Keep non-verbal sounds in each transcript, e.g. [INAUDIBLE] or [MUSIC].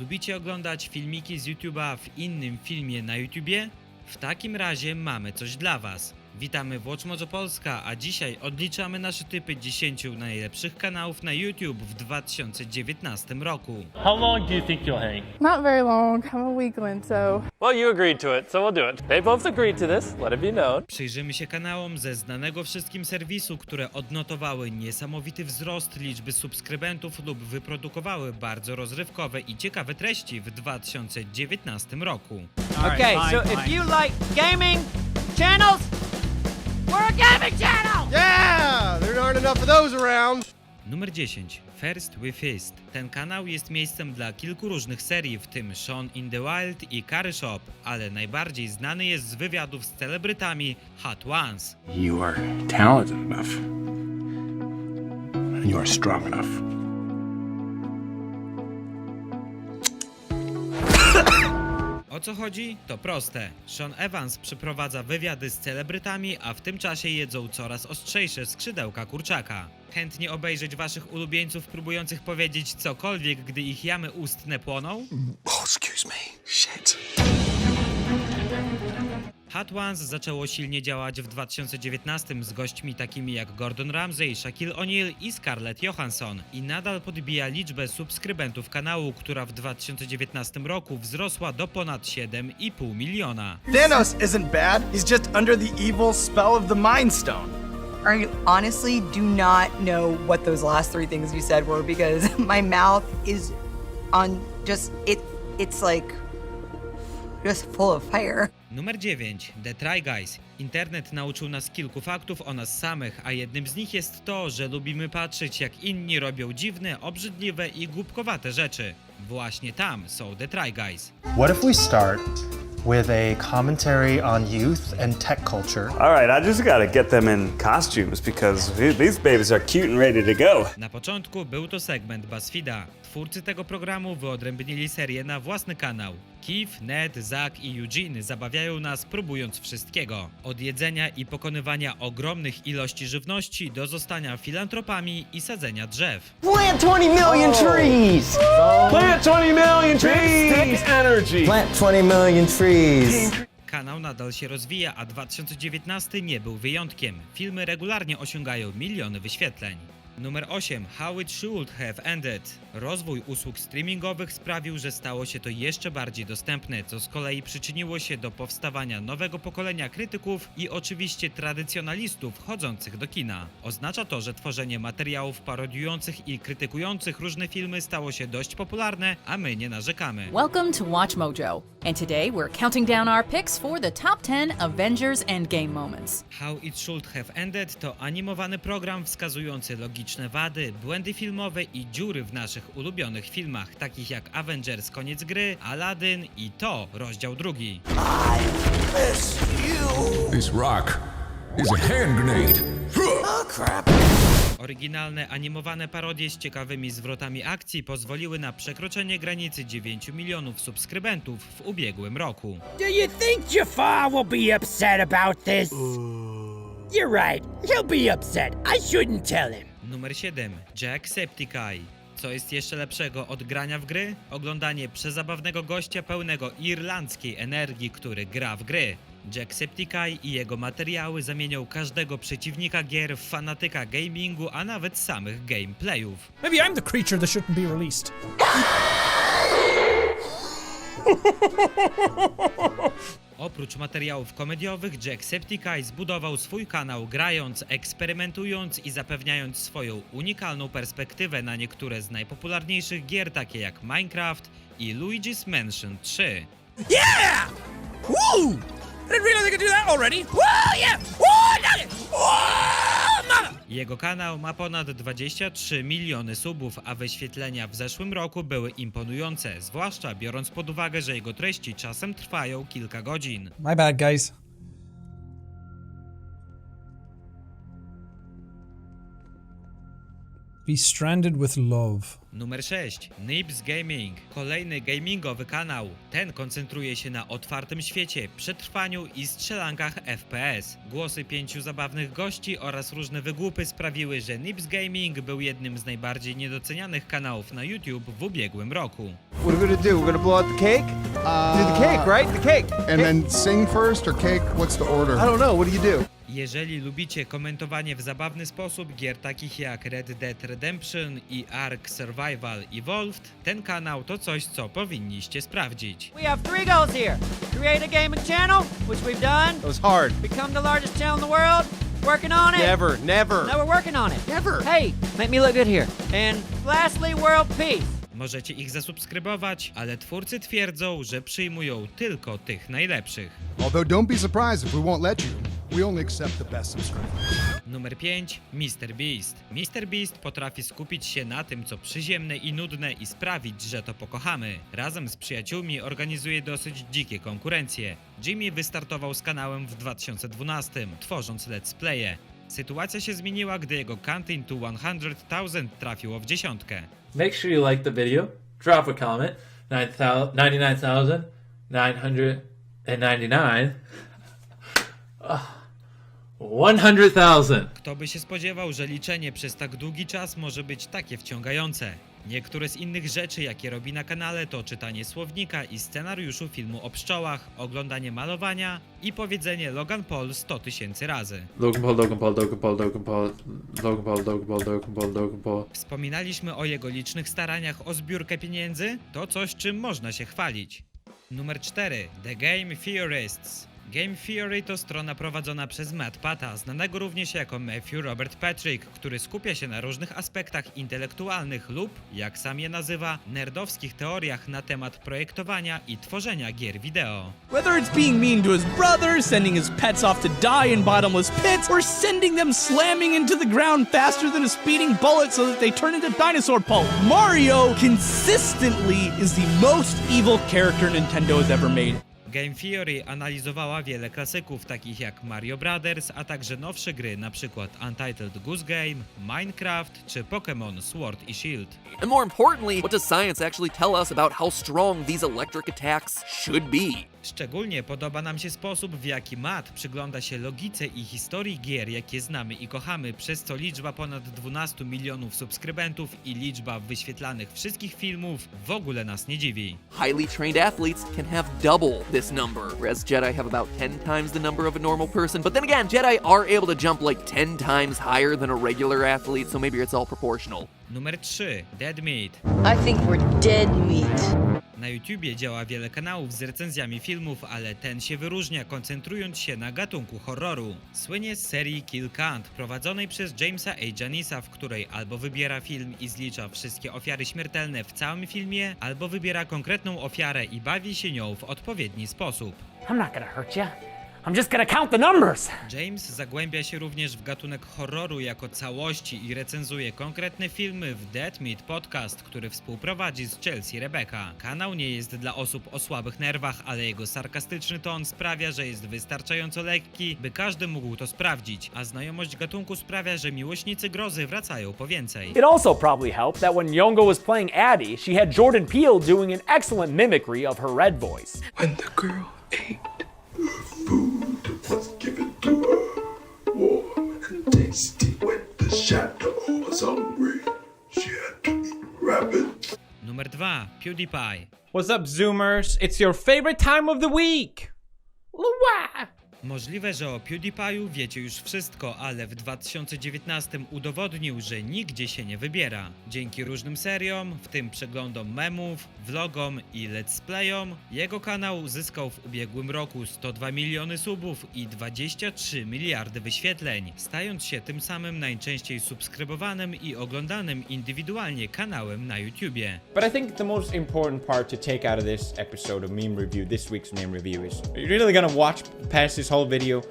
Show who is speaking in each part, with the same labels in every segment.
Speaker 1: Lubicie oglądać filmiki z YouTube'a w innym filmie na YouTubie? W takim razie mamy coś dla Was. Witamy w Watch Mojo Polska, a dzisiaj odliczamy nasze typy 10 najlepszych kanałów na YouTube w 2019 roku.
Speaker 2: How long do you think you'll hang?
Speaker 3: Not very long. I'm a weakling, so
Speaker 2: Well, you agreed to it, so we'll do it. They both agreed to this. Let it be known.
Speaker 1: Przyjrzymy się kanałom ze znanego wszystkim serwisu, które odnotowały niesamowity wzrost liczby subskrybentów lub wyprodukowały bardzo rozrywkowe i ciekawe treści w 2019 roku.
Speaker 4: Okay, so if you like gaming channels, we're a gaming channel!
Speaker 5: Yeah, there aren't enough of those around.
Speaker 1: Numer 10. First We Feast. Ten kanał jest miejscem dla kilku różnych serii, w tym Sean in the Wild i Curry Shop, ale najbardziej znany jest z wywiadów z celebrytami Hot Ones.
Speaker 6: You are talented enough. And you are strong enough.
Speaker 1: O co chodzi? To proste. Sean Evans przeprowadza wywiady z celebrytami, a w tym czasie jedzą coraz ostrzejsze skrzydełka kurczaka. Chętnie obejrzeć waszych ulubieńców próbujących powiedzieć cokolwiek, gdy ich jamy ustne płoną?
Speaker 6: Oh, excuse me. Shit.
Speaker 1: Hot Ones zaczęło silnie działać w 2019 z gośćmi takimi jak Gordon Ramsay, Shaquille O'Neal i Scarlett Johansson i nadal podbija liczbę subskrybentów kanału, która w 2019 roku wzrosła do ponad 7,5 miliona.
Speaker 5: Thanos isn't bad. He's just under the evil spell of the Mind Stone.
Speaker 7: I honestly do not know what those last three things you said were because [LAUGHS] my mouth is on just it it's like just full of fire.
Speaker 1: Numer 9. The Try Guys. Internet nauczył nas kilku faktów o nas samych, a jednym z nich jest to, że lubimy patrzeć jak inni robią dziwne, obrzydliwe i głupkowate rzeczy. Właśnie tam są The Try Guys.
Speaker 8: What if we start with a commentary on youth and tech culture?
Speaker 9: All right, I just gotta get them in costumes because th- these babies are cute and ready to go.
Speaker 1: Na początku był to segment BuzzFeeda. Twórcy tego programu wyodrębnili serię na własny kanał. Keith, Ned, Zach i Eugene zabawiają nas próbując wszystkiego. Od jedzenia i pokonywania ogromnych ilości żywności do zostania filantropami i sadzenia drzew.
Speaker 4: Plant 20 million trees!
Speaker 9: Plant 20 million trees! energy!
Speaker 4: Plant 20 million trees!
Speaker 1: Kanał nadal się rozwija, a 2019 nie był wyjątkiem. Filmy regularnie osiągają miliony wyświetleń. Numer 8. How it should have ended. Rozwój usług streamingowych sprawił, że stało się to jeszcze bardziej dostępne, co z kolei przyczyniło się do powstawania nowego pokolenia krytyków i oczywiście tradycjonalistów chodzących do kina. Oznacza to, że tworzenie materiałów parodiujących i krytykujących różne filmy stało się dość popularne, a my nie narzekamy.
Speaker 10: Welcome to Watch Mojo, and today we're counting down our picks for the top 10 Avengers Endgame moments.
Speaker 1: How It Should Have Ended to animowany program wskazujący wady, błędy filmowe i dziury w naszych ulubionych filmach, takich jak Avengers Koniec Gry, Aladdin i to rozdział drugi.
Speaker 11: This rock is a hand grenade.
Speaker 1: Oryginalne animowane parodie z ciekawymi zwrotami akcji pozwoliły na przekroczenie granicy 9 milionów subskrybentów w ubiegłym roku.
Speaker 4: Do you think Jafar will be upset about this? You're right, he'll be upset. I shouldn't tell him.
Speaker 1: Numer 7. Jacksepticeye. Co jest jeszcze lepszego od grania w gry? Oglądanie przezabawnego gościa pełnego irlandzkiej energii, który gra w gry. Jacksepticeye i jego materiały zamienią każdego przeciwnika gier w fanatyka gamingu, a nawet samych gameplayów.
Speaker 11: Maybe I'm the creature that shouldn't be released. [LAUGHS]
Speaker 1: Oprócz materiałów komediowych, Jacksepticeye zbudował swój kanał grając, eksperymentując i zapewniając swoją unikalną perspektywę na niektóre z najpopularniejszych gier takie jak Minecraft i Luigi's Mansion 3.
Speaker 11: Yeah! Woo! I didn't realize I could do that already. Woo! Yeah! Woo! Done it! Woo!
Speaker 1: Jego kanał ma ponad 23 miliony subów, a wyświetlenia w zeszłym roku były imponujące, zwłaszcza biorąc pod uwagę, że jego treści czasem trwają kilka godzin.
Speaker 11: My bad, guys.
Speaker 12: Be stranded with love.
Speaker 1: Numer 6. Nibs Gaming. Kolejny gamingowy kanał. Ten koncentruje się na otwartym świecie, przetrwaniu i strzelankach FPS. Głosy pięciu zabawnych gości oraz różne wygłupy sprawiły, że Nibs Gaming był jednym z najbardziej niedocenianych kanałów na YouTube w ubiegłym roku.
Speaker 5: What are we gonna do? We're gonna blow out the cake? do the cake, right? The cake.
Speaker 6: And then sing first or cake? What's the order?
Speaker 5: I don't know. What do you do?
Speaker 1: Jeżeli lubicie komentowanie w zabawny sposób gier takich jak Red Dead Redemption i Ark Survival Evolved, ten kanał to coś, co powinniście sprawdzić.
Speaker 4: We have three goals here create a gaming channel, which we've done,
Speaker 5: That was hard.
Speaker 4: become the largest channel in the world, working on it.
Speaker 5: Never, never.
Speaker 4: No, we're working on it.
Speaker 5: Never.
Speaker 4: Hey, make me look good here. And lastly, world peace.
Speaker 1: Możecie ich zasubskrybować, ale twórcy twierdzą, że przyjmują tylko tych najlepszych.
Speaker 6: Although don't be surprised if we won't let you. We only accept the best subscribers.
Speaker 1: Numer 5. MrBeast. MrBeast potrafi skupić się na tym, co przyziemne i nudne i sprawić, że to pokochamy. Razem z przyjaciółmi organizuje dosyć dzikie konkurencje. Jimmy wystartował z kanałem w 2012, tworząc let's playe. Sytuacja się zmieniła, gdy jego Canteen to 100,000 trafiło w dziesiątkę.
Speaker 2: Make sure you like the video, drop a comment. 99,999. Ah, 100,000.
Speaker 1: Kto by się spodziewał, że liczenie przez tak długi czas może być takie wciągające? Niektóre z innych rzeczy, jakie robi na kanale, to czytanie słownika i scenariuszu filmu o pszczołach, oglądanie malowania i powiedzenie Logan Paul 100 tysięcy razy.
Speaker 2: Logan Paul, Logan Paul, Logan Paul, Logan Paul, Logan Paul, Logan Paul, Logan Paul, Logan Paul.
Speaker 1: Wspominaliśmy o jego licznych staraniach o zbiórkę pieniędzy? To coś, czym można się chwalić. Numer 4. The Game Theorists. Game Theory to strona prowadzona przez Matt Pata, znanego również jako Matthew Robert Patrick, który skupia się na różnych aspektach intelektualnych lub, jak sam je nazywa, nerdowskich teoriach na temat projektowania i tworzenia gier wideo.
Speaker 11: Whether it's being mean to his brother, sending his pets off to die in bottomless pits, or sending them slamming into the ground faster than a speeding bullet so that they turn into dinosaur pulp, Mario consistently is the most evil character Nintendo has ever made.
Speaker 1: Game Theory analizowała wiele klasyków takich jak Mario Brothers, a także nowsze gry np. Untitled Goose Game, Minecraft czy Pokémon Sword i Shield.
Speaker 13: And more importantly, what does science actually tell us about how strong these electric attacks should be?
Speaker 1: Szczególnie podoba nam się sposób, w jaki Matt przygląda się logice i historii gier, jakie znamy i kochamy, przez co liczba ponad 12 milionów subskrybentów i liczba wyświetlanych wszystkich filmów w ogóle nas nie dziwi.
Speaker 13: Highly trained athletes can have double this number, whereas Jedi have about 10 times the number of a normal person. But then again, Jedi are able to jump like 10 times higher than a regular athlete, so maybe it's all proportional.
Speaker 1: Numer 3. Dead Meat.
Speaker 7: I think we're dead meat.
Speaker 1: Na YouTubie działa wiele kanałów z recenzjami filmów, ale ten się wyróżnia, koncentrując się na gatunku horroru. Słynie z serii Kill Count, prowadzonej przez Jamesa A. Janisa, w której albo wybiera film i zlicza wszystkie ofiary śmiertelne w całym filmie, albo wybiera konkretną ofiarę i bawi się nią w odpowiedni sposób.
Speaker 4: I'm not gonna hurt you. I'm just gonna count the numbers.
Speaker 1: James zagłębia się również w gatunek horroru jako całości i recenzuje konkretne filmy w Dead Meat Podcast, który współprowadzi z Chelsea Rebecca. Kanał nie jest dla osób o słabych nerwach, ale jego sarkastyczny ton sprawia, że jest wystarczająco lekki, by każdy mógł to sprawdzić, a znajomość gatunku sprawia, że miłośnicy grozy wracają po więcej.
Speaker 4: It also probably helped that when Yongo was playing Addie, she had Jordan Peele doing an excellent mimicry of her red voice.
Speaker 6: When the girl ate was hungry, she had to eat rabbit.
Speaker 1: Numer 2. PewDiePie.
Speaker 11: What's up, Zoomers? It's your favorite time of the week.
Speaker 1: Możliwe, że o PewDiePie'u wiecie już wszystko, ale w 2019 udowodnił, że nigdzie się nie wybiera. Dzięki różnym seriom, w tym przeglądom memów, vlogom i let's playom, jego kanał zyskał w ubiegłym roku 102 miliony subów i 23 miliardy wyświetleń, stając się tym samym najczęściej subskrybowanym i oglądanym indywidualnie kanałem na YouTubie.
Speaker 11: But I think the most important part to take out of this episode of Meme Review, this week's Meme Review, is really gonna watch past this whole video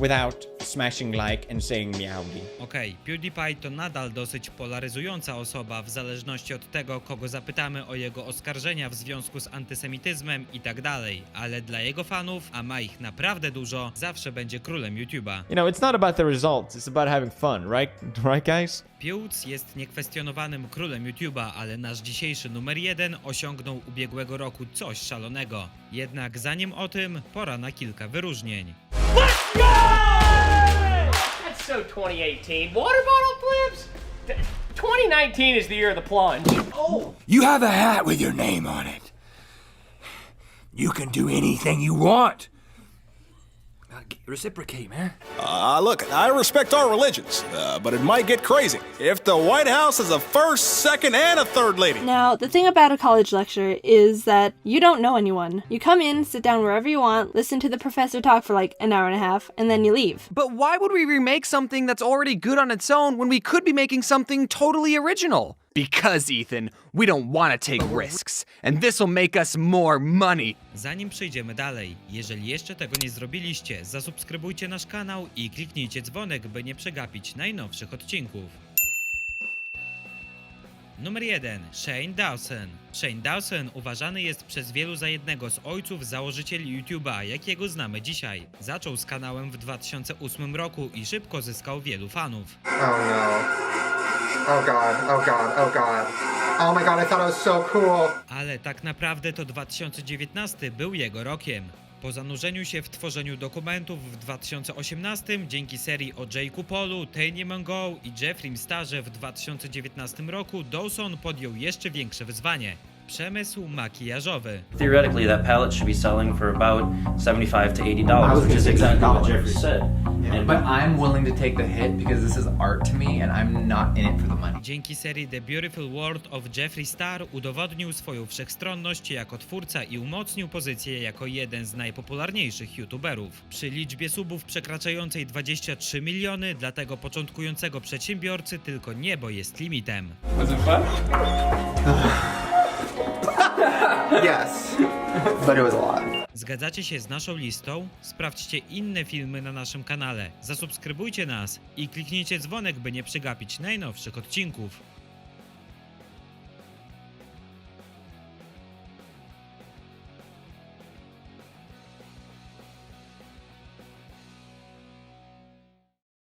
Speaker 14: without smashing like and saying meowdy.
Speaker 1: Okej, PewDiePie to nadal dosyć polaryzująca osoba w zależności od tego, kogo zapytamy o jego oskarżenia w związku z antysemityzmem i tak dalej, ale dla jego fanów, a ma ich naprawdę dużo, zawsze będzie królem YouTube'a.
Speaker 14: You know, it's not about the results, it's about having fun, right? [LAUGHS] Right, guys?
Speaker 1: Piłc jest niekwestionowanym królem YouTube'a, ale nasz dzisiejszy numer jeden osiągnął ubiegłego roku coś szalonego. Jednak zanim o tym, pora na kilka wyróżnień.
Speaker 15: That's so 2018. Water bottle flips? 2019 is the year of the plunge. Oh!
Speaker 6: You have a hat with your name on it. You can do anything you want. Reciprocate, man.
Speaker 16: Uh, look, I respect our religions, uh, but it might get crazy. If the White House is a first, second, and a third lady.
Speaker 17: Now, the thing about a college lecture is that you don't know anyone. You come in, sit down wherever you want, listen to the professor talk for like an hour and a half, and then you leave.
Speaker 18: But why would we remake something that's already good on its own when we could be making something totally original? Because, Ethan, we don't want to take risks, and this'll make us more money.
Speaker 1: Zanim przejdziemy dalej, jeżeli jeszcze tego nie zrobiliście, zasubskrybujcie nasz kanał i kliknijcie dzwonek, by nie przegapić najnowszych odcinków. Numer 1. Shane Dawson. Shane Dawson uważany jest przez wielu za jednego z ojców założycieli YouTube'a, jakiego znamy dzisiaj. Zaczął z kanałem w 2008 roku i szybko zyskał wielu fanów.
Speaker 19: Oh no. Oh god, oh god, oh god. Oh my god, I thought it was so cool.
Speaker 1: Ale tak naprawdę to 2019 był jego rokiem. Po zanurzeniu się w tworzeniu dokumentów w 2018 dzięki serii o Jake'u Polu, Tainie Mongo i Jeffrey Starze w 2019 roku Dawson podjął jeszcze większe wyzwanie. Przemysł makijażowy.
Speaker 20: Theoretically, that palette should be selling for about 75 to 80 dollars, which is exactly what Jeffrey said. And
Speaker 21: But I'm willing to take the hit because this is art to me and I'm not in it for the money.
Speaker 1: Dzięki serii The Beautiful World of Jeffrey Star udowodnił swoją wszechstronność jako twórca i umocnił pozycję jako jeden z najpopularniejszych youtuberów. Przy liczbie subów przekraczającej 23 miliony, dla tego początkującego przedsiębiorcy tylko niebo jest limitem.
Speaker 19: Was it fun? [LAUGHS] yes, but it was a lot.
Speaker 1: Zgadzacie się z naszą listą? Sprawdźcie inne filmy na naszym kanale, zasubskrybujcie nas i kliknijcie dzwonek, by nie przegapić najnowszych odcinków.